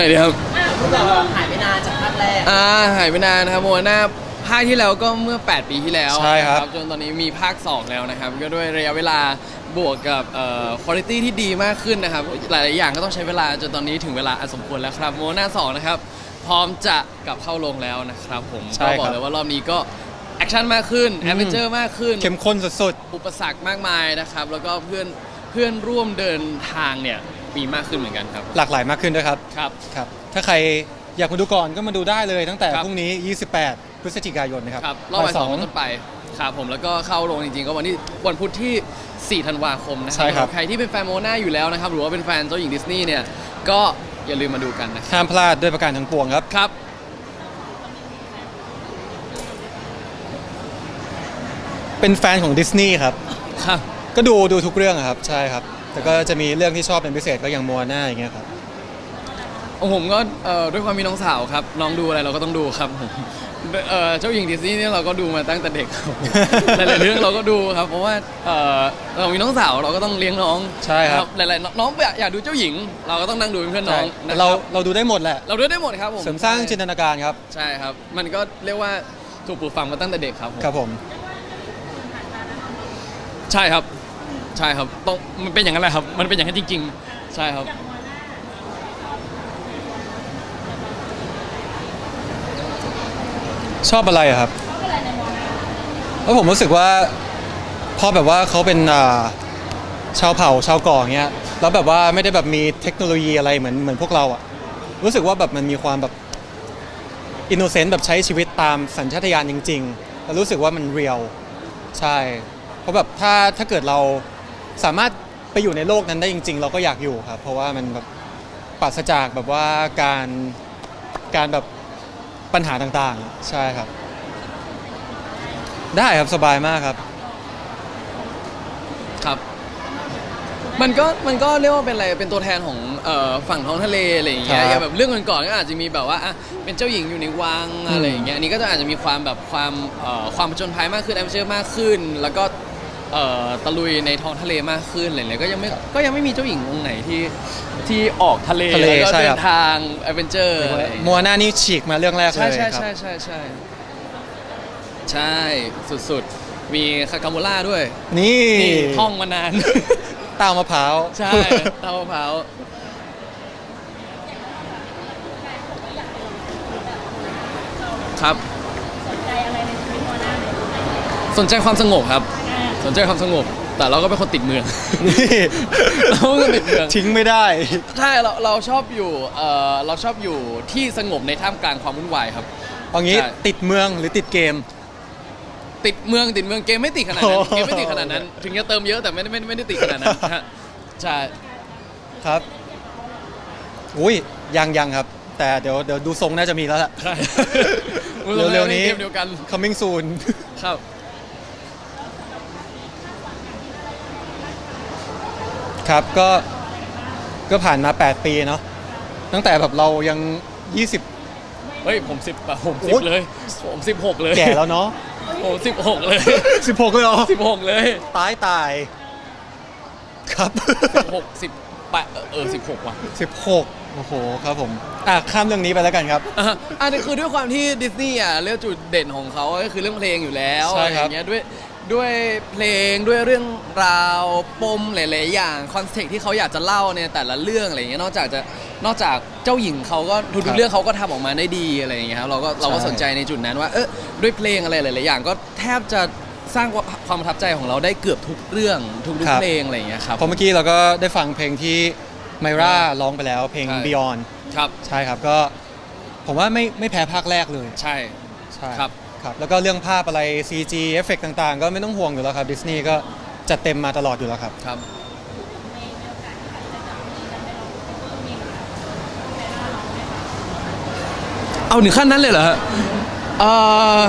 ริ่มเริ่มจากตรงไหนดีครับแบบว่าหายไปนานจากภาคแรกอ่าหายไปนานนะครับโมนาภาคที่แล้วก็เมื่อ 8 ปีที่แล้วใช่ครับ นะจนตอนนี้มีภาค 2 แล้วนะครับ ก็ด้วยระยะเวลาบวกกับเอ่อคุณภาพที่ดีมากขึ้นนะครับ หลายๆอย่างก็ต้องใช้เวลาจนตอนนี้ถึงเวลาอันสมควรแล้วครับโมนา2นะครับ พร้อมจะกลับเข้าโรงแล้วนะครับ ผมใช่ก็ครับ บอกเลยว่ารอบนี้ก็แอคชั่นมากขึ้นอืมแอดเวนเจอร์มากขึ้น เข้มข้นสุด อุปสรรคมากมายนะครับ แล้วก็เพื่อนเพื่อนร่วมเดินทางเนี่ย มีมากขึ้นเหมือนกันครับๆหลากหลายมากขึ้นด้วยครับครับ ครับ ถ้าใครอยากมาดูก่อนก็มาดูได้เลยตั้งแต่ครับ พรุ่งนี้ 28 พฤศจิกายนนะครับครับรอบบ่ายสองบ่เป็นต้นไปครับผมแล้วก็เข้าโรงจริงๆ ก็วันที่วันพุธที่ 4 ธันวาคมนะครัใช่ครับ ใครที่เป็นแฟนโมนาอยู่แล้วนะครับ หรือว่าเป็นแฟนเจ้าหญิงดิสนีย์เนี่ย ก็อย่าลืมมาดูกันนะครับห้ามพลาดด้วยประการทั้งปวงครับ ครับ เป็นแฟนของดิสนีย์ครับ ครับ ก็ดูดูทุกเรื่องอะครับ ใช่ครับ แต่ก็จะมีเรื่องที่ชอบเป็นพิเศษก็อย่างมัวหน้าอย่างเงี้ยครับ ของผมก็เอ่อด้วยความมีน้องสาวครับ น้องดูอะไรเราก็ต้องดูครับผมเอ่อเจ้าหญิงดิสนีย์เนี่ยเราก็ดูมาตั้งแต่เด็กครับ หลายๆเรื่องเราก็ดูครับ เพราะว่าเอ่อเรามีน้องสาวเราก็ต้องเลี้ยงน้องใช่ครับ หลายๆน้องอยากอยากดูเจ้าหญิง เราก็ต้องนั่งดูเป็นเพื่อนน้ใช่องนะคเราบเราดูได้หมดแหละ เราดูได้หมดครับผมเสริมสร้างจินตนาการครับ ใช่ครับ มันก็เรียกว่าถูกปลูกฝังมาตั้งแต่เด็กครับผมครับผม ใช่ครับ ใช่ครับต้องมันเป็นอย่างนั้นแหละครับ มันเป็นอย่างนั้นจริง ๆ ใช่ครับ ชอบอะไรอะครับแล้วผมรู้สึกว่าพอแบบว่าเขาเป็นอ่าชาวเผ่าชาวเก่ออย่างเงี้ยแล้วแบบว่าไม่ได้แบบมีเทคโนโลยีอะไรเหมือนเหมือนพวกเราอะรู้สึกว่าแบบมันมีความแบบอินโนเซนต์แบบใช้ชีวิตตามสัญชาตญาณจริงๆแล้วรู้สึกว่ามันเรียลใช่ เพราะแบบถ้าถ้าเกิดเรา สามารถไปอยู่ในโลกนั้นได้จริง ๆ เราก็อยากอยู่ครับ เพราะว่ามันแบบปราศจากแบบว่าการการแบบปัญหาต่างๆ ใช่ครับ ได้ครับสบายมากครับ ครับ มันก็มันก็เรียกว่าเป็นอะไรเป็นตัวแทนของเอ่อฝั่งท้องทะเลอะไรอย่างเงี้ยครับอย่างแบบเรื่องก่อนๆก็อาจจะมีแบบว่าอะเป็นเจ้าหญิงอยู่ในวังอืมอะไรอย่างเงี้ยอันนี้ก็จะอาจจะมีความแบบความเอ่อความผจญภัยมากขึ้นแอมเชอร์มากขึ้น แล้วก็ เอ่อตะลุยในท้องทะเลมากขึ้นอะไรอย่างเงี้ยก็ยังไม่ก็ยังไม่มีเจ้าหญิงองค์ไหนที่ที่ออกทะเลทะเลแล้วก็ใช่เดิครับ นทางแอดเวนเจอร์อะไรอย่างเงี้ย มัวหน้านี่ฉีกมาเรื่องแรกเลใช่ยใช่ครับ ใช่ใช่ใช่ใช่สุดๆ มีคาคาโมล่าด้วยนี่นี่ท่องมานาน เต้ามะพร้าว ใช่เต้ามะพร้าวครับ สนใจความสงบครับ สนใจความสงบ แต่เราก็เป็นคนติดเมือง นี่เราก็เป็นคนติดเมือง ทิ้งไม่ได้ ใช่เราเราชอบอยู่เออเราชอบอยู่ที่สงบในท่ามกลางความวุ่นวายครับ เอางี้ใช่ ติดเมืองหรือติดเกม ติดเมืองติดเมืองเกมไม่ติดขนาดนั้นโอ้โหเกมไม่ติดขนาดนั้น ถึงจะเติมเยอะแต่ไม่ได้ไม่ได้ไม่ได้ติดขนาดนั้นฮะใช่ครับ อุ้ยยังยังครับ แต่เดี๋ยวเดี๋ยวดูทรงน่าจะมีแล้วล่ะ ใช่เร็วๆนี้ เกมเดียวกัน coming soon ครับ ครับก็ก็ผ่านมา 8 ปีเนาะตั้งแต่แบบเรายัง 20 เฮ้ยผมสิบอะผมสิโอ๊บย เลย ผมสิบหกเลยแก่แล้วเนาะ ผมสิบหกเลย16 เลยเหรอสิบหกเลยตายตายครับ หกสิบแปดเออสิบหกว่ะ 16 โอ้โหครับผม อะ ข้ามเรื่องนี้ไปแล้วกันครับ อะอันนี้คือด้วยความที่ดิสนีย์อะเรื่องจุดเด่นของเขาก็คือเรื่องเพลงอยู่แล้วใช่อะไรคอรับย่างเงี้ยด้วย ด้วยเพลงด้วยเรื่องราวปมหลาย ๆ อย่างคอนเซ็ปที่เขาอยากจะเล่าในแต่ละเรื่องอะไรอย่างเงี้ยนอกจากจะนอกจากเจ้าหญิงเขาก็ทุกๆเรื่องเขาก็ทำออกมาได้ดีอะไรอย่างเงี้ยครับเราก็เราก็สนใจในจุดนั้นว่าเออด้วยเพลงอะไรหลาย ๆ อย่างก็แทบจะสร้างความประทับใจของเราได้เกือบทุกเรื่องทุกครับ ๆเพลงอะไรอย่างเงี้ยครับ เพราะเมื่อกี้เราก็ได้ฟังเพลงที่ไมราร้องไปแล้วเพลง ใช่ Beyond ครับ ใช่ครับก็ ผมว่าไม่ไม่แพ้ภาคแรกเลย ใช่ ใช่ ครับ ครับแล้วก็เรื่องภาพอะไร CG เอฟเฟกต่างๆ ก็ไม่ต้องห่วงอยู่แล้วครับดิสนีย์ก็จัดเต็มมาตลอดอยู่แล้วครับ ครับ เอาถึงขั้นนั้นเลยเหรอฮะเออ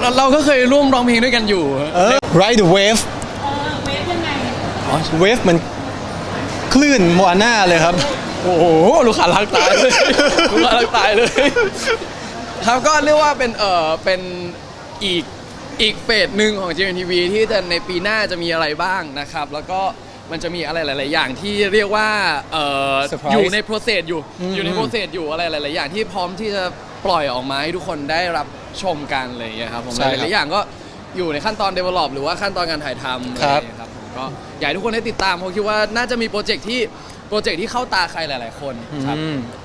เราเราก็เคยร่วมร้องเพลงด้วยกันอยู่ เออ Ride the Wave เวฟเหมือนคลื่นมัวหน้าเลยครับ โอ้โห ลูกค้ารักตายเลย ลูกค้ารักตายเลย ครับก็เรียกว่าเป็นเออเป็นอีกอีกเฟสหนึ่งของ GMTV ที่จะในปีหน้าจะมีอะไรบ้างนะครับ แล้วก็มันจะมีอะไรหลาย ๆ อย่างที่เรียกว่าเอ่อ Surprise อยู่ใน process อยู่อืม อยู่ใน process อยู่อะไรหลาย ๆ อย่างที่พร้อมที่จะปล่อยออกมาให้ทุกคนได้รับชมกันอะไรอย่างเงี้ยครับผมใช่หครับลายๆอย่างก็อยู่ในขั้นตอน develop หรือว่าขั้นตอนการถ่ายทำอะไรอย่างเงี้ยครับผมก็อยากให้ทุกคนได้ติดตามเพราะคิดว่าน่าจะมีโปรเจกต์ที่ โปรเจกต์ที่เข้าตาใครหลาย ๆ คนครับ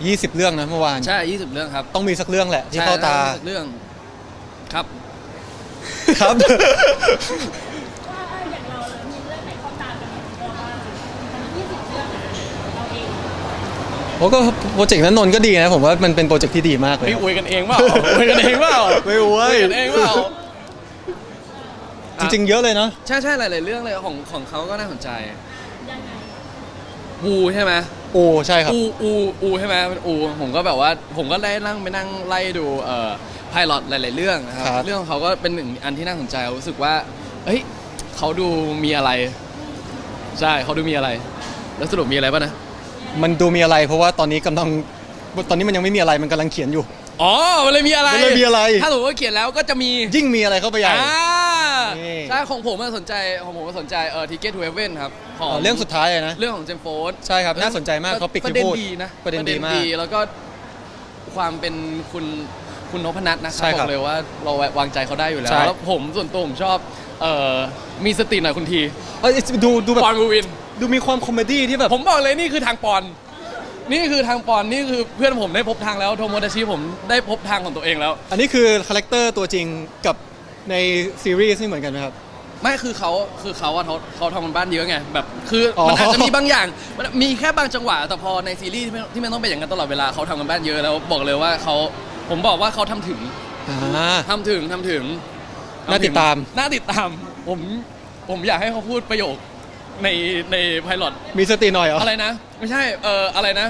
ยี่สิบเรื่องนะเมื่อวานใช่ 20 เรื่องครับต้องมีสักเรื่องแหละที่เข้าตา ใช่เรื่อง ครับ ครับ ว่าเอออย่างเราเลยมีเรื่องไหนเข้าตากันไหมเราว่ายี่สิบเรื่องอะเราเองโอ้ก็โปรเจกต์นั้นนนท์ก็ดีนะผมว่ามันเป็นโปรเจกต์ที่ดีมากเลยเฮ้ยอวยกันเองเปล่าอวยกันเองเปล่าไม่อวย กันเองเปล่าจริงๆเยอะเลยเนาะ ใช่ใช่หลาย ๆ เรื่องเลยของของเขาก็น่าสนใจยังไง อูใช่ไหมโอ้ใช่ครับ อูอูอูใช่ไหมเป็นอู ผมก็แบบว่า ผมก็ได้นั่งไปนั่งไล่ดูเอ่อไพลอตหลาย ๆ เรื่องนะครับ ครับ เรื่องของเขาก็เป็นหนึ่งอันที่น่าสนใจรู้สึกว่า เฮ้ยเขาดูมีอะไร ใช่เขาดูมีอะไร แล้วสรุปมีอะไรป่ะนะ มันดูมีอะไรเพราะว่าตอนนี้กำลังตอนนี้มันยังไม่มีอะไรมันกำลังเขียนอยู่ อ๋อ มันเลยมีอะไรมันเลยมีอะไร ถ้าสมมติว่าเขียนแล้วก็จะมี ยิ่งมีอะไรเข้าไปใหญ่ อ่า นี่ ใช่ของผมอะสนใจของผมอะสนใจเออทิเก็ตทูเฮเว่นครับของอ๋อเรื่องสุดท้ายเลยนะ เรื่องของเจมส์โฟร์ดใช่ครับน่าสนใจมากเขาปิดประที่เด็นพูดดีนะประเด็นดีมาก แล้วก็ความเป็นคุณคุณนพนัทนะคใช่รับครับบอกเลยว่าเราวางใจเขาได้อยู่แล้วใช่ แล้วผมส่วนตัวผมชอบเอ่อมีสติหน่อยคุณทีเอ้ยดูดูแบบปอนบูวิน ดูมีความคอมเมดี้ที่แบบ ผมบอกเลยนี่คือทางปอน นี่คือทางปอนนี่คือเพื่อนผมได้พบทางแล้วโทโมดาชิผมได้พบทางของตัวเองแล้ว อันนี้คือคาแรคเตอร์ตัวจริงกับ ในซีรีส์นี่เหมือนกันไหมครับ ไม่คือเขาคือเขาอะเขาเขาทำกันบ้านเยอะไงแบบคือออ มันอาจจะมีบางอย่างมันมีแค่บางจังหวะแต่พอในซีรีส์ที่ไม่ที่มันต้องเป็นอย่างนั้นตลอดเวลาเขาทำกันบ้านเยอะแล้วบอกเลยว่าเขาผมบอกว่าเขาทำถึงอ่า ทำถึงทำถึงน่าติดตาม น่าติดตาม ผมผมอยากให้เขาพูดประโยคในในไพลอต มีสติหน่อยเหรอ อะไรนะ ไม่ใช่เอออะไรนะ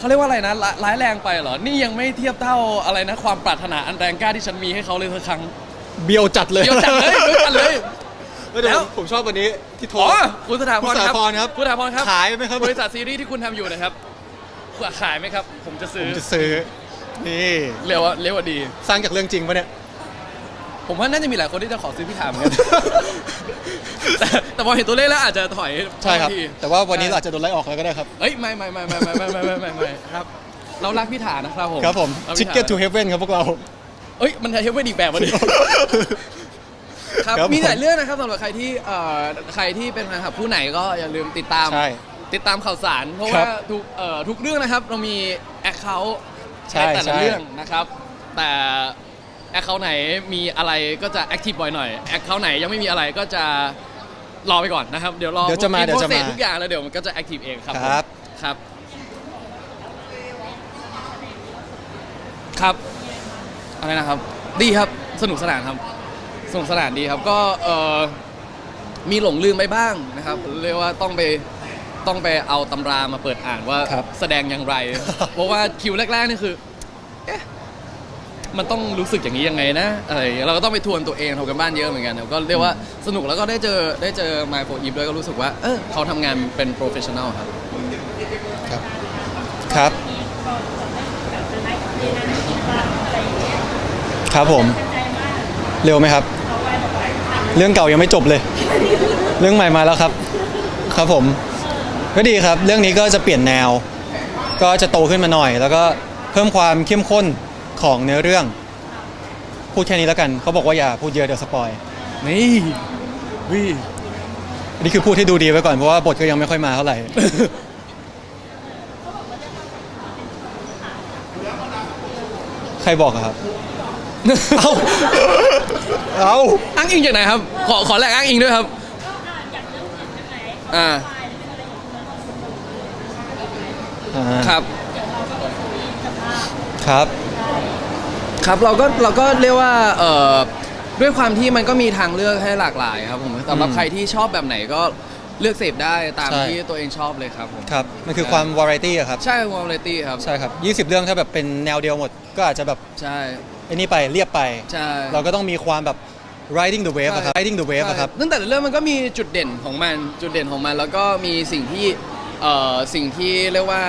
เขาเรียกว่าอะไรนะร้ายร้ายแรงไปเหรอ นี่ยังไม่เทียบเท่าอะไรนะ ความปรารถนาอันแรงกล้าที่ฉันมีให้เขาเลยสักครั้งเบียวจัดเลยเดี๋ยวจัดเลยเดี๋ยวจัดเลยเดี๋ยวแล้ว ผมชอบวันนี้ที่โทร อ๋อคุณสถาพรคุณสถาพรครับคุณสถาพรครับขายไหมครับ บริษัทซีรีส์ที่คุณทำอยู่นะครับขายไหมครับ ผมจะผซื้อมจะซื้อ นี่ เรียกว่าเรียกว่าดี สร้างจากเรื่องจริงปะเนี่ย ผมว่าน่าจะมีหลายคนที่จะขอซื้อพี่ถามกันแต่แต่พอเห็นตัวเลขแล้วอาจจะถอยใช่ครับางทีแต่ว่าวันนี้ใช่เราอาจจะโดนไล่ออกแล้วก็ได้ครับ เอ้ยไม่ไม่ไม่ไม่ไม่ไม่ไม่ไม่ไม่ไม่ครับ เรารักพี่ถานะครับผมครับผมเราพี่ Chicken ถา to Heaven ครับพวกเรา เอ้ยมันจะเทียบไม่ดีแบบวันนี้ ครับครับมีหลายผมเรื่องนะครับสำหรับใครที่เอ่อใครที่เป็นแฟนคลับผู้ไหนก็อย่าลืมติดตาม ใช่ติดตามข่าวสาร เพราะครัว่าบทุกเอ่อทุกเรื่องนะครับเรามีแอคเคาท์ใช่ในแต่ละใช่ เรื่องนะครับ แต่ แอคเคาท์ไหนมีอะไรก็จะแอคทีฟบ่อยหน่อยแอคเคาท์ไหนยังไม่มีอะไรก็จะรอไปก่อนนะครับ เดี๋ยวรอเดี๋ยวจะมามีเดี๋ยวจะมา process ทุกอย่างแล้วเดี๋ยวมันก็จะแอคทีฟเองครับครับผมครับ ครับ อะไรนะครับ ดีครับ สนุกสนานครับ สนุกสนานดีครับ ก็เออมีหลงลืมไปบ้างนะครับ เรียกว่าต้องไปต้องไปเอาตำรามาเปิดอ่านว่าครับ แสดงอย่างไร เพราะว่าคิวแรกๆนี่คือ เอ๊ะ มันต้องรู้สึกอย่างนี้ยังไงนะอะไรอย่างเงี้ยเราก็ต้องไปทวนตัวเองทำกันบ้านเยอะเหมือนกันครับก็เรียกว่าสนุกแล้วก็ได้เจอได้เจอไมโฟอีฟด้วยก็รู้สึกว่าเออเขาทำงานเป็นโปรเฟชชั่นอลครับครับครับครับผม เร็วไหมครับ เรื่องเก่ายังไม่จบเลย เรื่องใหม่มาแล้วครับ ครับผม ก็ดีครับ เรื่องนี้ก็จะเปลี่ยนแนว ก็จะโตขึ้นมาหน่อย แล้วก็เพิ่มความเข้มข้น ของเนื้อเรื่อง พูดแค่นี้แล้วกันเขาบอกว่าอย่าพูดเยอะเดี๋ยวสปอยนี่วิอันนี้คือพูดให้ดูดีไว้ก่อนเพราะว่าบทก็ยังไม่ค่อยมาเท่าไหร่ ใครบอกอะครับ เอ้าเอ้าอ้างอิงจากไหนครับ ขอขอแลกอ้างอิงด้วยครับำก็อะอยากเรื่องอื่นยังไงอ่าไฟล์หรืออะไรอย่างเงี้ยอ่าครับ ครับ ครับเราก็เราก็เรียกว่าเอ่อด้วยความที่มันก็มีทางเลือกให้หลากหลายครับผมสำหรับอืมใครที่ชอบแบบไหนก็เลือกเสพได้ตามใช่ ที่ตัวเองชอบเลยครับผมครับ มันคือความวาไรตี้อะครับ ใช่วอลเลตี้ครับใช่ครับ 20 เรื่องถ้าแบบเป็นแนวเดียวหมด ก็อาจจะแบบใช่ไอ้นี่ไปเรียบไป ใช่เราก็ต้องมีความแบบ riding the wave อะครับใช่ riding the wave อะครับตั้งแต่ละเรื่องมันก็มีจุดเด่นของมันจุดเด่นของมัน แล้วก็มีสิ่งที่เอ่อสิ่งที่เรียกว่า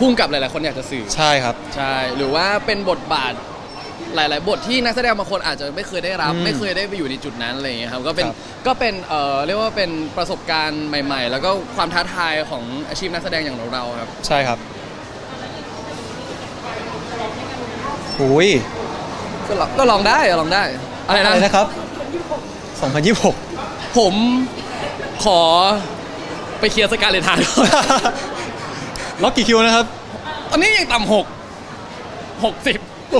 พุ่งกับหลายๆคนอยากจะสื่อ ใช่ครับ ใช่ หรือว่าเป็นบทบาทหลาย ๆ บทที่นักแสดงบางคนอาจจะไม่เคยได้รับ อืมไม่เคยได้ไปอยู่ในจุดนั้นอะไรอย่างเงี้ยครับก็เป็นครับ ก็เป็นเอ่อเรียกว่าเป็นประสบการณ์ใหม่ ๆ แล้วก็ความท้าทายของอาชีพนักแสดงอย่างเราๆครับ ใช่ครับอุ้ยก็ลองก็ลองได้ลองได้อะไรนะอะไรนะครับ 2026 ผมขอไปเคลียร์สการเลตทานก่อน ล็อกกี่คิวนะครับ อันนี้ยังต่ำหกหกสิบ60 ห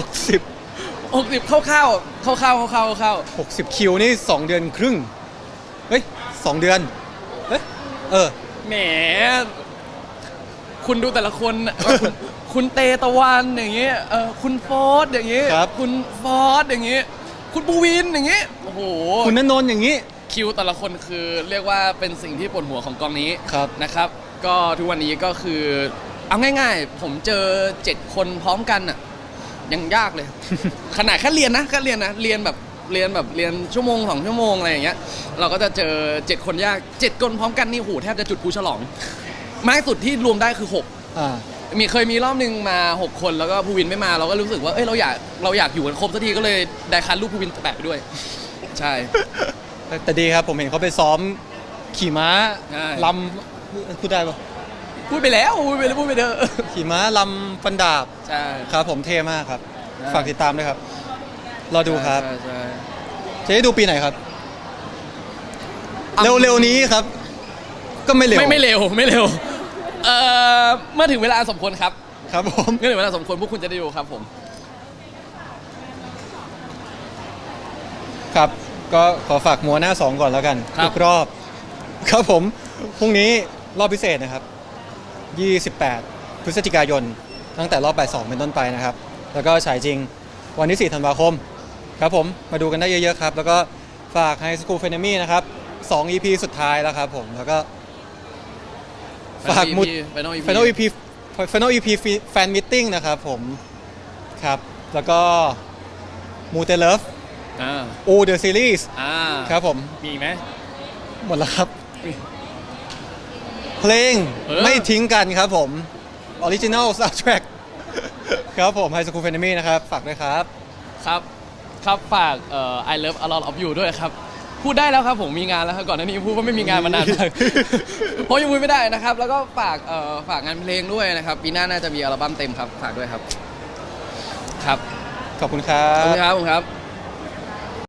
กสิบเข้าๆเข้าๆเข้าๆเข้าๆเข้า60 คิวนี่ 2 เดือนครึ่ง เฮ้ย2เดือน เฮ้ย เออๆแหม คุณดูแต่ละคนน่ะว่าคุณคุณเตตะวันอย่างเงี้ยเออคุณโฟร์ดอย่างเงี้ยครับ คุณฟอร์ดอย่างเงี้ยคุณปูวินอย่างเงี้ยโอ้โหคุณนนนท์อย่างนี้ คิวแต่ละคนคือเรียกว่าเป็นสิ่งที่ปวดหัวของกองนี้ครับ นะครับ ก็ทุกวันนี้ก็คือ เอาง่าย ๆ ผมเจอเจ็ดคนพร้อมกันอะยังยากเลย ขนาดแค่เรียนนะแค่เรียนนะเรียนแบบเรียนแบบเรียนชั่วโมงสองชั่วโมงอะไรอย่างเงี้ย เราก็จะเจอเจ็ดคนยากเจ็ดคนพร้อมกันนี่โหูแทบจะจุดภูฉลองมากสุดที่รวมได้คือหกอ่า มีเคยมีรอบหนึ่งมา 6 คนแล้วก็ภูวินไม่มาเราก็รู้สึกว่าเอ้ยเราอยากเราอยากอยู่กันครบสักทีก็เลยได้คันรูปภูวินแปะไปด้วย ใช่ แต่ดีครับผมเห็นเขาไปซ้อมขี่ม้าใช่ ลำ พูดได้ปะพูดไปแล้วพูดไปแล้วพูดไปเถอะขี่ม้าลำฟันดาบใช่ ครับผมเท่มากครับ ใช่ ฝากติดตามด้วยครับ รอดูครับใช่ใช่จะได้ดูปีไหนครับอะเร็วๆนี้ครับ ก็ไม่เร็วไม่ไม่เร็วไม่เร็วเอ่อเมื่อถึงเวลาสมควรครับครับผม เมื่อถึงเวลาสมควรพวกคุณจะได้ดูครับผม ครับ ก็ขอฝากมัวหน้าสองก่อนแล้วกันครับทุกรอบ ครับผม พรุ่งนี้ รอบพิเศษนะครับ 28 พฤศจิกายน ตั้งแต่รอบบ่ายสองเป็นต้นไปนะครับ แล้วก็ฉายจริงวันที่ 4 ธันวาคม ครับผม มาดูกันได้เยอะๆครับ แล้วก็ฝากให้สกู l เฟน m มี่นะครับ 2 EP สุดท้ายแล้วครับผม แล้วก็ ฝากมุดไปนอก EP Final EP Final EP Fan Meeting นะครับผมครับ แล้วก็ m o o t e Love อ่า O The Series อ่าครับผม มีอีกไหม หมดแล้วครับ เพลงเออ ไม่ทิ้งกันครับผม Original Soundtrack ครับผม High School f a n a m y นะครับ ฝากด้วยครับ ครับครับฝากเอ่อ I love a lot of you ด้วยครับ พูดได้แล้วครับผมมีงานแล้วครับก่อนหน้านี้พูดว่าไม่มีงานมานานมาก เพราะยังพูดไม่ได้นะครับ แล้วก็ฝากเอ่อฝากงานเพลงด้วยนะครับปีหน้าน่าจะมีอัลบั้มเต็มครับ ฝากด้วยครับ ครับขอบคุณครัขอบคุบ ณครับขอบคุณครับ